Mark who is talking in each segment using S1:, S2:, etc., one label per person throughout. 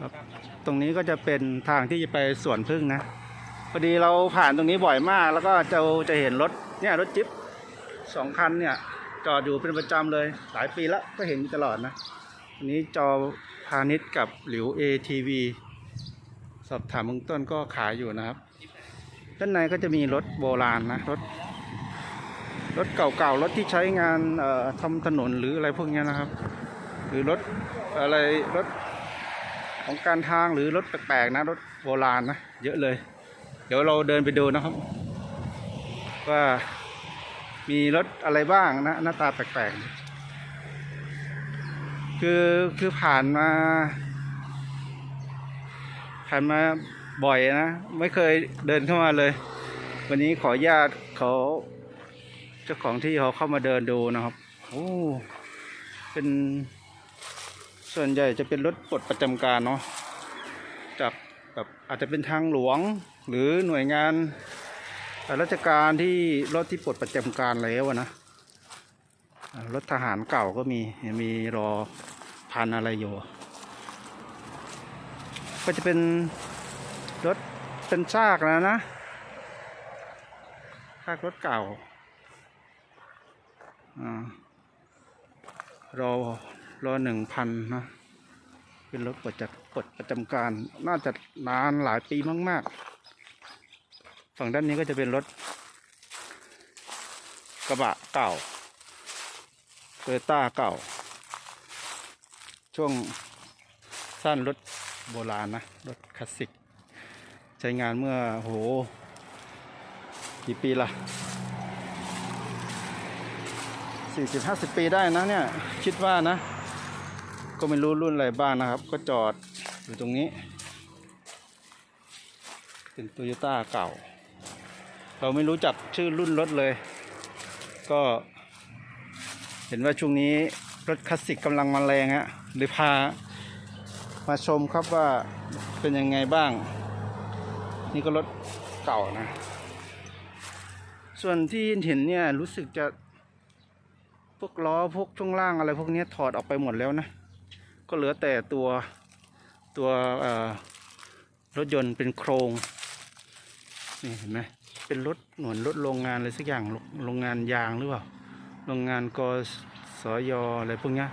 S1: ครับตรงนี้ก็จะเป็นทางที่จะไปสวนพึ่งนะพอดีเราผ่านตรงนี้บ่อยมาก แล้วก็จะจะเห็นรถเนี่ยรถจิ๊บสองคันเนี่ย จอดอยู่เป็นประจำเลยหลายปีแล้วก็เห็นตลอดนะอันนี้จอพาณิชย์กับหลิว ATV สอบถามเบื้องต้นก็ขายอยู่นะครับด้านในก็จะมีรถโบราณนะรถรถเก่าๆรถที่ใช้งานทำถนนหรืออะไรพวกนี้นะครับ หรือรถอะไรรถ ของการทางหรือรถแปลกๆนะรถโบราณนะเยอะเลย เดี๋ยวเราเดินไปดูนะครับ ว่ามีรถอะไรบ้างนะหน้าตาแปลกๆ คือคือผ่านมาผ่านมาบ่อยนะ ไม่เคยเดินเข้ามาเลย วันนี้ขอญาตเขาเจ้าของที่เขาเข้ามาเดินดูนะครับโอ้เป็น ส่วนใหญ่จะเป็นรถปลดประจำการเนาะจากแบบอาจจะเป็นทางหลวงหรือหน่วยงานราชการที่รถที่ปลดประจำการแล้วนะรถทหารเก่าก็มีมีรอพันอะไรอยู่ ก็จะเป็นรถเป็นซากแล้วนะซากรถเก่าอารอ รอหนึ่งพันนะเป็นรถปลดจากปลดประจำการน่าจะนานหลายปีมากๆ ฝั่งด้านนี้ก็จะเป็นรถ กระบะเก่าโตโยต้าเก่า ช่วงสั้นรถโบราณนะ รถคลาสสิก ใช้งานเมื่อโห กี่ปีละสี่สิบห้าสิบปีได้นะเนี่ย คิดว่านะ ก็ไม่รู้รุ่นอะไรบ้างนะครับ ก็จอดอยู่ตรงนี้ เป็นโตโยต้าเก่า เราไม่รู้จักชื่อรุ่นรถเลย ก็ เห็นว่าช่วงนี้รถคลาสสิกกำลังมาแรงฮะเลยพามาชมครับว่าเป็นยังไงบ้าง นี่ก็รถเก่านะ ส่วนที่เห็นเนี่ยรู้สึกจะพวกล้อพวกช่วงล่างอะไรพวกนี้ถอดออกไปหมดแล้วนะ ก็เหลือแต่ตัวตัวรถยนต์เป็นโครงนี่เห็นไหมเป็นรถหนวนรถโรงงานอะไรสักอย่างโรงงานยางหรือเปล่าโรงงานกสยอะไรพวกนี้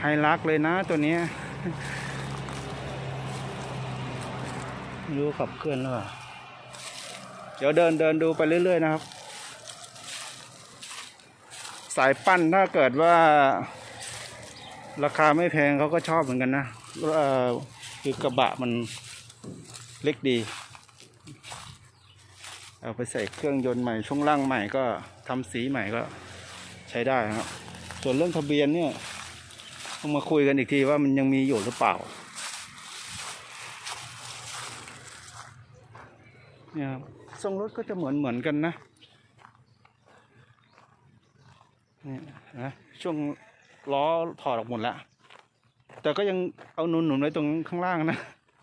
S1: ไฮลักเลยนะตัวนี้รู้ขับเคลื่อนหรือเปล่าเดี๋ยวเดินเดินดูไปเรื่อย ๆ นะครับ สายปั้นถ้าเกิดว่า ราคาไม่แพงเขาก็ชอบเหมือนกันนะเออคือกระบะมันเล็กดี เอาไปใส่เครื่องยนต์ใหม่ ช่วงล่างใหม่ก็ทำสีใหม่ก็ใช้ได้ครับ ส่วนเรื่องทะเบียนเนี่ยต้องมาคุยกันอีกทีว่ามันยังมีอยู่หรือเปล่าเนี่ยครับทรงรถก็จะเหมือนเหมือนกันนะนี่นะช่วง ล้อถอดออกหมดแล้ว แต่ก็ยังเอาหนุนหนุนๆไว้ตรงข้างล่างนะ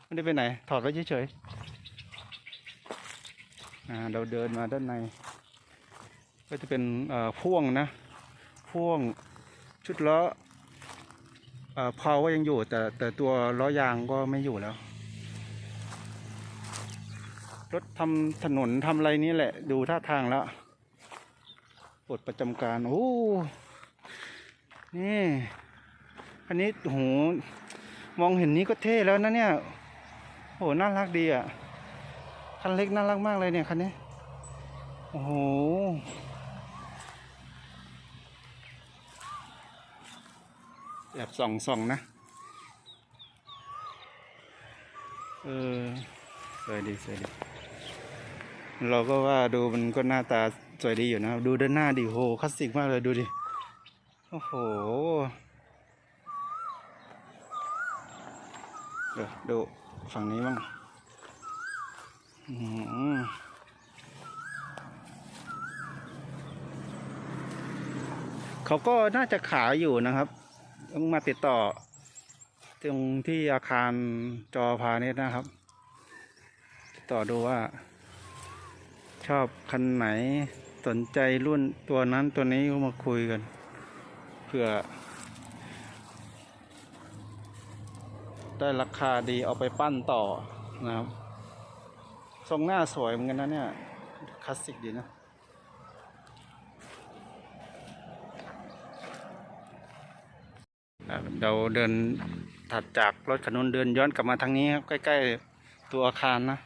S1: ไม่ได้ไปไหน ถอดไว้เฉยๆอ่าเราเดินมาด้านใน ก็จะเป็นพ่วงนะ พ่วงชุดล้ออพาก็ยังอยู่แต่แต่ตัวล้อยางก็ไม่อยู่แล้ว รถทำถนนทำอะไรนี่แหละ ดูท่าทางแล้วปลดประจำการ โอ้ นี่ อันนี้โหมองเห็นนี้ก็เท่แล้วนะเนี่ยโหน่ารักดีอะ คันเล็กน่ารักมากเลยเนี่ยคันนี้ โอ้โห แอบส่องส่องนะ เออสวยดีสวยดี เราก็ว่าดูมันก็หน้าตาสวยดีอยู่นะครับ ดูด้านหน้าดิโหคลาสสิกมากเลยดูดิ โอ้โหเดี๋ยวดูฝั่งนี้บ้างอื้อหือเขาก็น่าจะขายอยู่นะครับ ต้องมาติดต่อ ตรงที่อาคารจอพาณิชย์นะครับ ติดต่อดูว่า ชอบคันไหนสนใจรุ่นตัวนั้นตัวนี้ก็มาคุยกัน เพื่อ ได้ราคาดีเอาไปปั้นต่อนะครับ ทรงหน้าสวยเหมือนกันนะเนี่ย คลาสสิกดีนะเราเดินถัดจากรถขนุนเดินย้อนกลับมาทางนี้ครับ ใกล้ ๆ ตัวอาคารนะ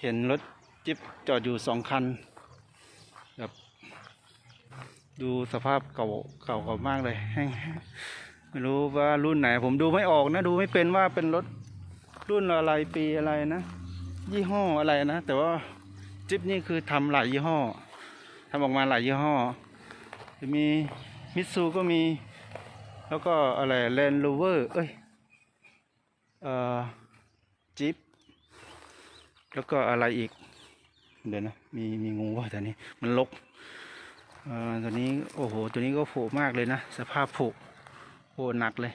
S1: เห็นรถจิ๊บจอดอยู่สองคัน ดูสภาพเก่าเก่าเก่ามากเลยแห้งไม่รู้ว่ารุ่นไหน ผมดูไม่ออกนะ ดูไม่เป็นว่าเป็นรถรุ่นอะไรปีอะไรนะ ยี่ห้ออะไรนะ แต่ว่าจิ๊บนี่คือทำหลายยี่ห้อทำออกมาหลายยี่ห้อจะมีมิตซูก็มี แล้วก็อะไรแลนด์โรเวอร์เอ้ยเอ่อจิ๊บแล้วก็อะไรอีก เดี๋ยวนะ มีมีงูว่าตัวนี้มันลก อ่อตัวนี้โอ้โหตัวนี้ก็โผล่มากเลยนะ สภาพโผล่โผล่หนักเลย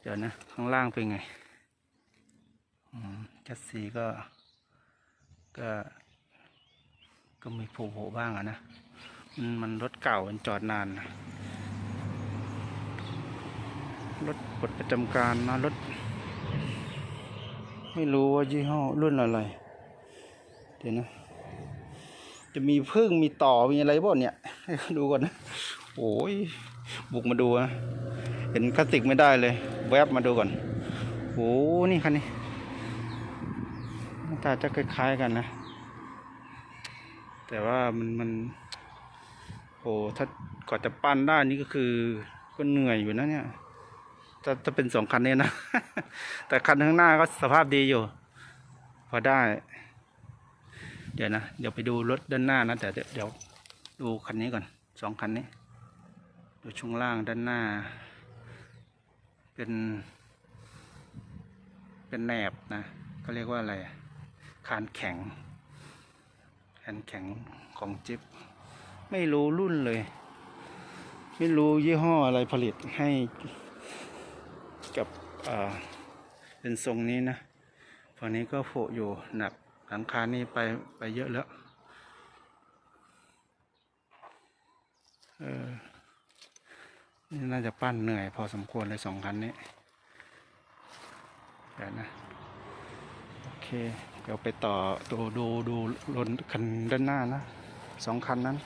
S1: เดี๋ยวนะ ข้างล่างเป็นไงอืมแคสซีก็ก็ก็มีโผล่บ้างอะนะ มันมันรถเก่ามันจอดนานนะรถปลดประจำการนะรถ ไม่รู้ว่ายี่ห้อรุ่นอะไร เดี๋ยวนะ จะมีพึ่งมีต่อมีอะไรบ้างเนี่ย ดูก่อนนะโอ้ยบุกมาดูนะเห็นคลาสติกไม่ได้เลย แวบมาดูก่อนโอ้นี่คันนี้หน้าตาจะคล้ายๆกันนะ แต่ว่ามันมันโอ้ถ้าก่อนจะปั้นได้นี่ก็คือ ก็เหนื่อยอยู่นะเนี่ยจะจะเป็นสองคันเนี้นะ แต่คันข้างหน้าก็สภาพดีอยู่ พอได้ เดี๋ยวนะเดี๋ยวไปดูรถด้านหน้านะแต่เดี๋ยวดูคันนี้ก่อนสองคันนี้ดูช่วงล่างด้านหน้า เป็น เป็นแหนบนะก็เรียกว่าอะไรคานแข็งคานแข็งของจิ๊บไม่รู้รุ่นเลย ไม่รู้ยี่ห้ออะไรผลิตให้กับเป็นทรงนี้นะฝั่งนี้ก็โผล่อยู่หนัก หลังคานี่ไปไปเยอะแล้วเออนี่น่าจะปั้นเหนื่อยพอสมควรเลยสองคันนี้เดี๋ยวนะ โอเค เดี๋ยวไปต่อตัวดูดูรถคันด้านหน้านะสองคันนั้น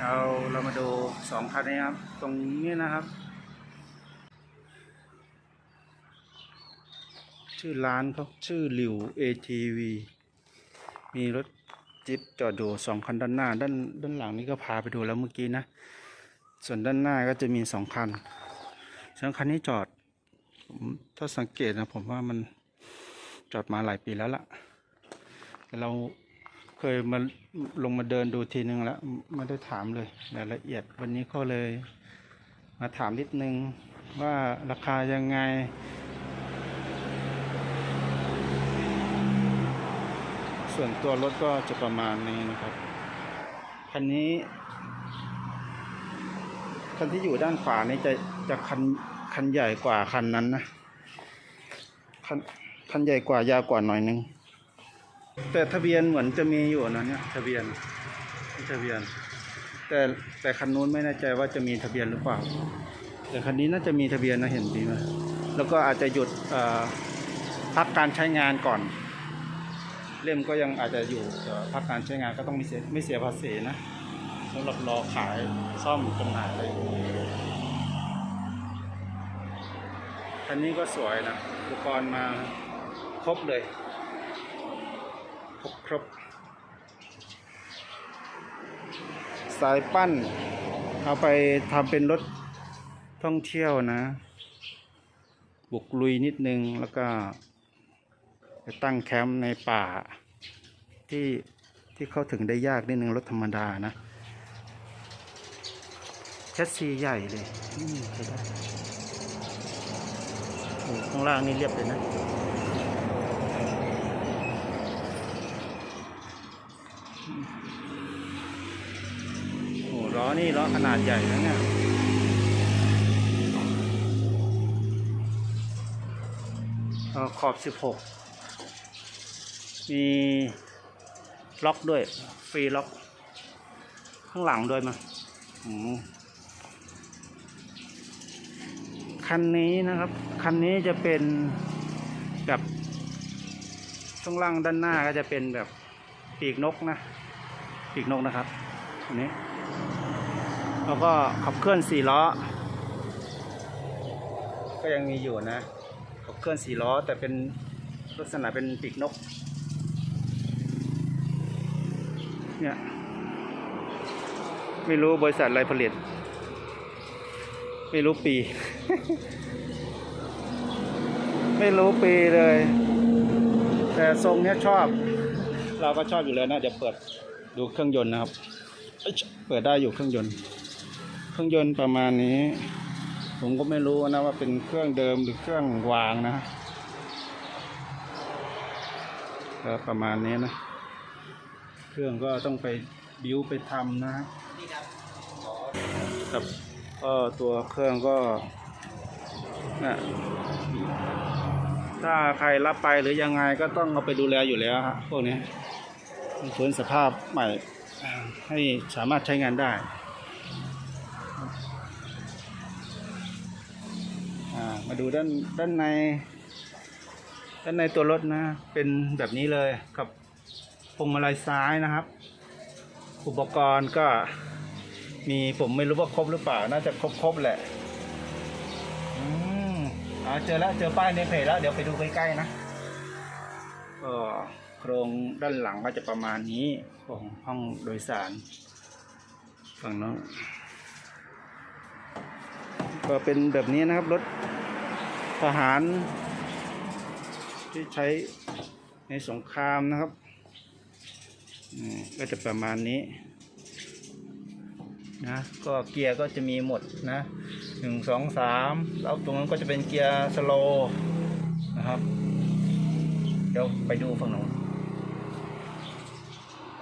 S1: เราเรามาดู สองคันนี้ครับ ตรงนี้นะครับ ชื่อร้านเขาชื่อหลิว ATV มีรถจิ๊บจอดอยู่สองคันด้านหน้า ด้านด้านหลังนี่ก็พาไปดูแล้วเมื่อกี้นะ ส่วนด้านหน้าก็จะมีสองคันส่วนคันนี้จอดผมถ้าสังเกตนะผมว่ามันจอดมาหลายปีแล้วล่ะแต่เรา เคยมาลงมาเดินดูทีนึงแล้วไม่ได้ถามเลยรายละเอียดวันนี้ก็เลย มาถามนิดนึงว่าราคายังไง ส่วนตัวรถก็จะประมาณนี้นะครับคันนี้คันที่อยู่ด้านขวานี่จะจะคันคันใหญ่กว่าคันนั้นนะคันคันใหญ่กว่ายาวกว่าหน่อยนึง แต่ทะเบียนเหมือนจะมีอยู่นะเนี่ยทะเบียนมีทะเบียน แต่แต่คันนู้นไม่แน่ใจว่าจะมีทะเบียนหรือเปล่า แต่คันนี้น่าจะมีทะเบียนนะเห็นดีไหมแล้วก็อาจจะหยุดพักการใช้งานก่อน เล่มก็ยังอาจจะอยู่พักการใช้งานก็ต้องไม่เสียไม่เสียภาษีนะสำหรับรอขายซ่อมจำหน่ายอะไรอย่คันนี้ก็สวยนะอุปกรณ์มาครบเลย ครบครบสายปั้น เอาไปทำเป็นรถท่องเที่ยวนะ บุกลุยนิดนึงแล้วก็ไปตั้งแคมป์ในป่า ที่ที่เข้าถึงได้ยากนิดนึงรถธรรมดานะแคสซีใหญ่เลยใช้ได้ข้างล่างนี่เรียบเลยนะ โอ้ล้อนี่ล้อขนาดใหญ่แล้วเนี่ยเอ่อขอบ 16 มีล็อกด้วย ฟรีล็อก ข้างหลังด้วยมาอืมคันนี้นะครับ คันนี้จะเป็นแบบช่วงล่างด้านหน้าก็จะเป็นแบบปีกนกนะ ปีกนกนะครับอันนี้ แล้วก็ขับเคลื่อนสี่ล้อ ก็ยังมีอยู่นะ ขับเคลื่อนสี่ล้อแต่เป็นลักษณะเป็นปีกนก เนี่ย ไม่รู้บริษัทอะไรผลิต ไม่รู้ปี ไม่รู้ปีเลย แต่ทรงเนี้ยชอบ เราก็ชอบอยู่แล้วนะ เดี๋ยวเปิด ดูเครื่องยนต์นะครับเอ้ยเปิดได้อยู่เครื่องยนต์ เครื่องยนต์ประมาณนี้ ผมก็ไม่รู้นะว่าเป็นเครื่องเดิมหรือเครื่องวางนะก็ประมาณนี้นะ เครื่องก็ต้องไปบิวไปทำนะฮะครับก็ตัวเครื่องก็นะถ้าใครรับไปหรือยังไงก็ต้องเอาไปดูแลอยู่แล้วฮะพวกนี้ ฟื้นสภาพใหม่ให้สามารถใช้งานได้มาดูด้านด้านใน ด้านในตัวรถนะ เป็นแบบนี้เลยกับพวงมาลัยซ้ายนะครับ อุปกรณ์ก็มีผมไม่รู้ว่าครบหรือเปล่า น่าจะครบครบๆแหละอืมอ๋อเจอแล้วเจอป้ายในเพจแล้ว เดี๋ยวไปดูใกล้ๆนะก็ โครงด้านหลังก็จะประมาณนี้ของห้องโดยสารฝั่งโน้นก็เป็นแบบนี้นะครับรถทหาร ที่ใช้ในสงครามนะครับก็จะประมาณนี้นะก็เกียร์ก็จะมีหมดนะหนึ่งสองสามแล้วตรงนั้นก็จะเป็นเกียร์สโลนะครับ เดี๋ยวไปดูฝั่งโน้น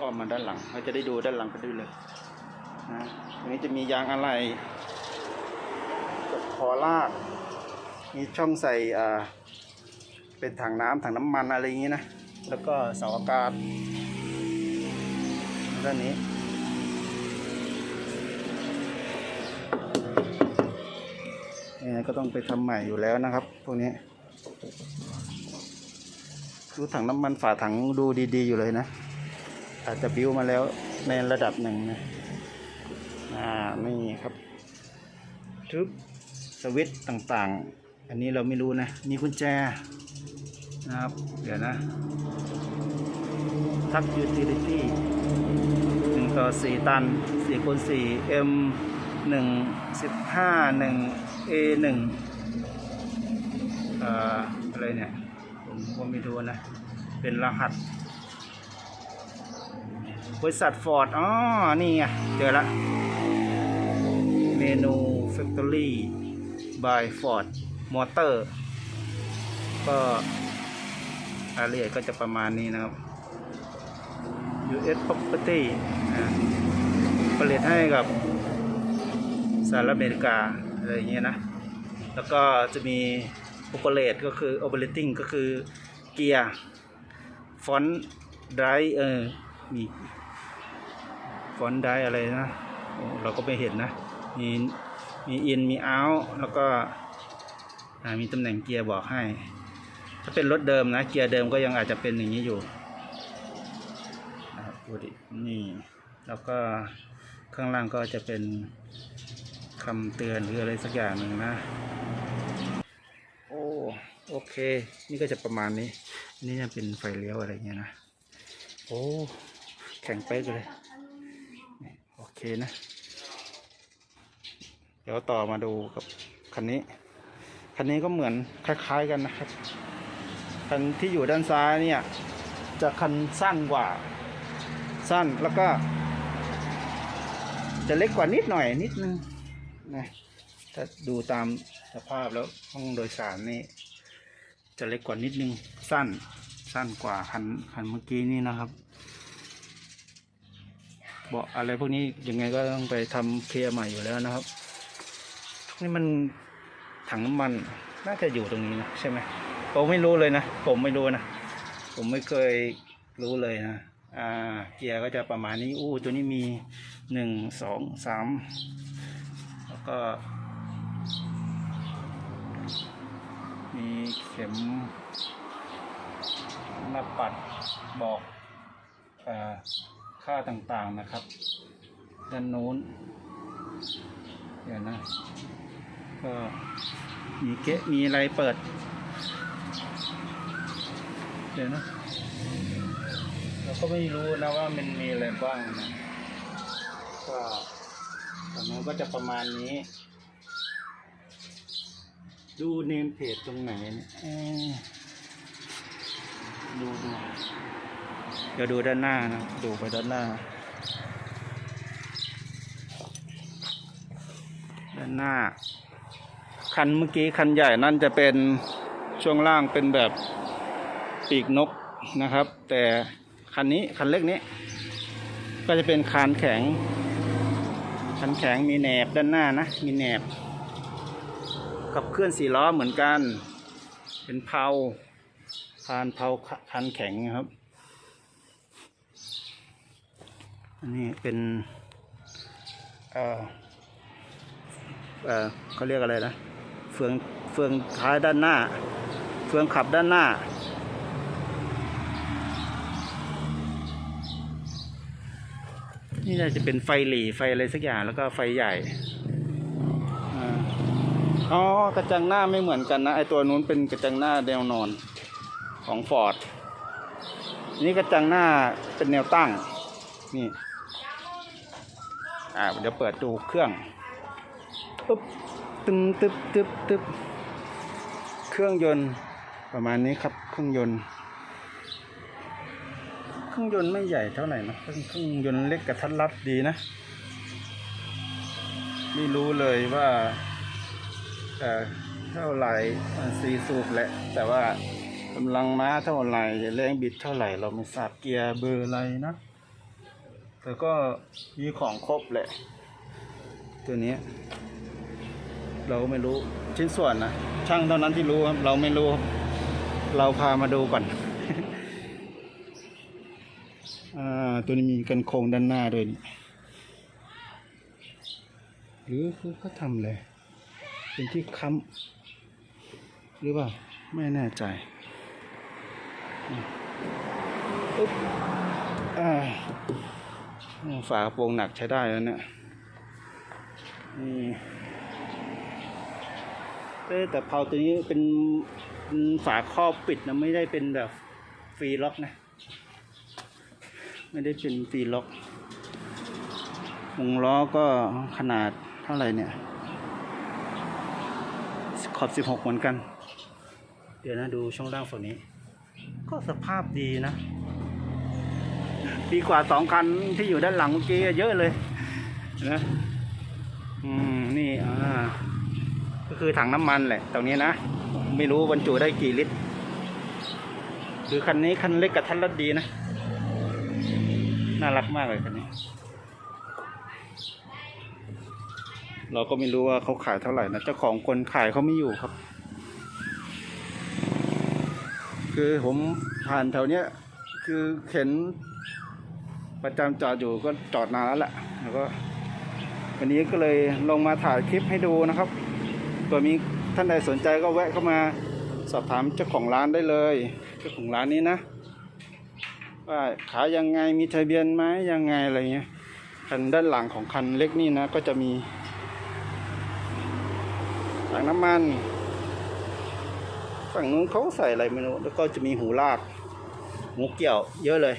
S1: อ้อมมาด้านหลังเราจะได้ดูด้านหลังกันด้วยเลยนะตรงนี้จะมียางอะไรกับคอลาก มีช่องใส่อ่าเป็นถังน้ำถังน้ำมันอะไรอย่างนี้นะ แล้วก็เสาอากาศด้านนี้ ยังไงก็ต้องไปทำใหม่อยู่แล้วนะครับ พวกนี้ดูถังน้ำมันฝาถังดูดีๆอยู่เลยนะ อาจจะบิ้วมาแล้วในระดับหนึ่งนะอ่านี่ครับทึบสวิตต่างๆ อันนี้เราไม่รู้นะมีกุญแจนะครับ เดี๋ยวนะทักยูทิลิตี้หนึ่งต่อสี่ตันสี่คูณสี่เอ็มหนึ่งสิบห้าหนึ่งเอหนึ่งอ่าอะไรเนี่ย ผมก็ไม่รู้นะ เป็นรหัส บริษัทฟอร์ดอ๋อนี่ไงเจอละเมนู Factory by Ford Motor ก็รายละเอียดก็จะประมาณนี้นะครับ US Property นะผลิตให้กับสหรัฐอเมริกา อะไรอย่างเงี้ยนะ แล้วก็จะมี Operate ก็คือ Operating ก็คือเกียร์ฟอนต์ไดรเออมี ฟอนต์ไดอะไรนะ เราก็ไม่เห็นนะ มีมีอินมีเอาแล้วก็มีตำแหน่งเกียร์บอกให้ ถ้าเป็นรถเดิมนะ เกียร์เดิมก็ยังอาจจะเป็นอย่างนี้อยู่ดูดินี่ แล้วก็ข้างล่างก็จะเป็นคำเตือนหรืออะไรสักอย่างหนึ่งนะ โอ้โอเค นี่ก็จะประมาณนี้ นี่จะเป็นไฟเลี้ยวอะไรเงี้ยนะ โอ้ แข็งเป๊กเลย เคนะ เดี๋ยวต่อมาดูกับคันนี้ คันนี้ก็เหมือนคล้าย ๆกันนะครับ คันที่อยู่ด้านซ้ายเนี่ย จะคันสั้นกว่า สั้นแล้วก็ จะเล็กกว่านิดหน่อยนิดนึงนะถ้าดูตามสภาพแล้วห้องโดยสารนี่จะเล็กกว่านิดนึงสั้นสั้นกว่าคันคันเมื่อกี้นี่นะครับ เบาะอะไรพวกนี้ยังไงก็ต้องไปทำเคลียร์ใหม่อยู่แล้วนะครับ นี่มันถังน้ำมันน่าจะอยู่ตรงนี้นะใช่ไหมผมไม่รู้เลยนะผมไม่รู้นะผมไม่เคยรู้เลยนะอ่าเกียร์ก็จะประมาณนี้อู้ตัวนี้มีหนึ่งสองสามแล้วก็ มีเข็มหน้าปัดบอกเออ ค่าต่างๆนะครับ ด้านโน้นเดี๋ยวนะ ก็มีเกะมีอะไรเปิด เดี๋ยวนะเราก็ไม่รู้นะว่ามันมีอะไรบ้างนะก็ตอนนั้นก็จะประมาณนี้ ดูเนมเพจตรงไหนเนี่ยดูดู ดี๋ยวดูด้านหน้านะ ดูไปด้านหน้า ด้านหน้า คันเมื่อกี้คันใหญ่นั่นจะเป็นช่วงล่างเป็นแบบปีกนกนะครับ แต่คันนี้คันเล็กนี้ ก็จะเป็นคานแข็ง คันแข็งมีแหนบด้านหน้านะ มีแหนบ กับเคลื่อนสี่ล้อเหมือนกัน เป็นเพาคานเพาคันแข็งครับ อันนี้เป็นเอ่อเอ่อเขาเรียกอะไรนะเฟืองเฟืองท้ายด้านหน้า เฟืองขับด้านหน้า นี่น่าจะเป็นไฟหลีไฟอะไรสักอย่างแล้วก็ไฟใหญ่อ๋อกระจังหน้าไม่เหมือนกันนะไอตัวนู้นเป็นกระจังหน้าแนวนอนของฟอร์ดนี่กระจังหน้าเป็นแนวตั้งนี่ อ่าเดี๋ยวเปิดดูเครื่องปึ๊บตึมตึบตึบตึบเครื่องยนต์ประมาณนี้ครับเครื่องยนต์ เครื่องยนต์ไม่ใหญ่เท่าไหร่นะเครื่องยนต์เล็กกระทัดรัดดีนะ ไม่รู้เลยว่าเอ่อเท่าไหร่มันสีสูบแหละ แต่ว่ากำลังม้าเท่าไหร่แรงบิดเท่าไหร่เราไม่ทราบเกียร์เบอร์อะไรนะ แต่ก็มีของครบแหละ ตัวนี้ เราก็ไม่รู้ชิ้นส่วนนะช่างเท่านั้นที่รู้ครับ เราไม่รู้ เราพามาดูก่อนอ่าตัวนี้มีกันโครงด้านหน้าด้วยนี่หรือคือเขาทำเลยเป็นที่ค้ำหรือเปล่าไม่แน่ใจอุ๊บอ่า ฝากระโปรงหนักใช้ได้แล้วเนี่ยนี่แต่เพาตัวนี้เป็นฝาครอบปิดนะไม่ได้เป็นแบบฟรีล็อกนะ ไม่ได้เป็นฟรีล็อกวงล้อก็ขนาดเท่าไหร่เนี่ยขอบสิบหกเหมือนกัน เดี๋ยวนะดูช่องล่างฝั่งนี้ ก็สภาพดีนะ ดีกว่าสองคันที่อยู่ด้านหลังเมื่อกี้เยอะเลยนะอืมนี่อ่าก็คือถังน้ำมันแหละตรงนี้นะ ไม่รู้บรรจุได้กี่ลิตรคือคันนี้คันเล็กกับทันรัดดีนะ น่ารักมากเลยคันนี้ เราก็ไม่รู้ว่าเขาขายเท่าไหร่นะ เจ้าของคนขายเขาไม่อยู่ครับ คือผมผ่านแถวเนี้ย คือเข็น ประจำจอดอยู่ก็จอดนานแล้วแหละแล้วก็วันนี้ก็เลยลงมาถ่ายคลิปให้ดูนะครับเผื่อมีท่านใดสนใจก็แวะเข้ามาสอบถามเจ้าของร้านได้เลยเจ้าของร้านนี้นะว่าขายยังไงมีทะเบียนไหมยังไงอะไรเงี้ยคันด้านหลังของคันเล็กนี่นะก็จะมีถังน้ำมันฝั่งนู้นเขาใส่อะไรไม่รู้แล้วก็จะมีหูลากหูเกี่ยวเยอะเลย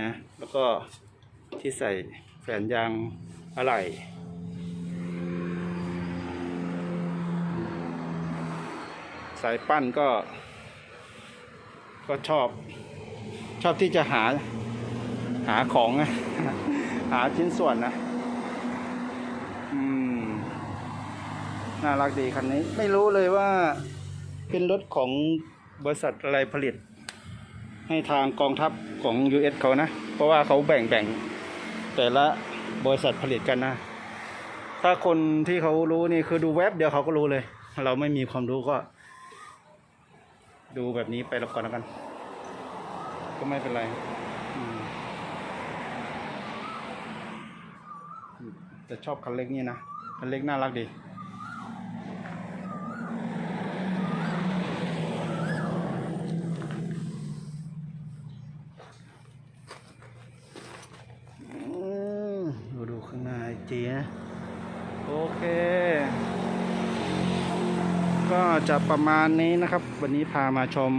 S1: นะแล้วก็ที่ใส่แฝนยางอะไหล่สายปั้นก็ ก็ชอบ ชอบที่จะหาหาของนะหาชิ้นส่วนนะ อืม น่ารักดีคันนี้ ไม่รู้เลยว่าเป็นรถของบริษัทอะไรผลิต ให้ทางกองทัพของ US เขานะ เพราะว่าเขาแบ่งแบ่งแต่ละบริษัทผลิตกันนะ ถ้าคนที่เขารู้นี่คือดูเว็บเดียวเขาก็รู้เลย เราไม่มีความรู้ก็ ดูแบบนี้ไปแล้วก่อนแล้วกัน ก็ไม่เป็นไรจะชอบคันเล็กนี่นะคันเล็กน่ารักดี อืมดูดูข้างหน้าไอจีนะ โอเค ก็จะ ประมาณนี้นะครับ วันนี้พามาชม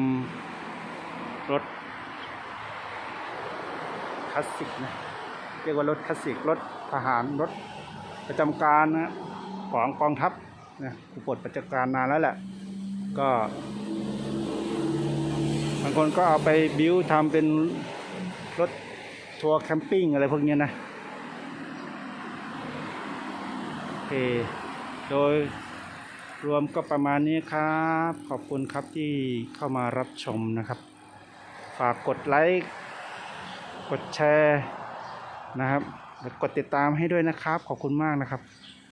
S1: รถคลาสสิกนะเรียกว่ารถคลาสสิกรถทหารรถประจำการนะของกองทัพนะกูปลดประจำการนานแล้วแหละ ก็บางคนก็เอาไปบิวทำเป็นรถทัวร์แคมปิ้งอะไรพวกนี้นะโอเคโดย รวมก็ประมาณนี้ครับ ขอบคุณครับที่เข้ามารับชมนะครับ ฝากกดไลค์ กดแชร์นะครับกดติดตามให้ด้วยนะครับ ขอบคุณมากนะครับ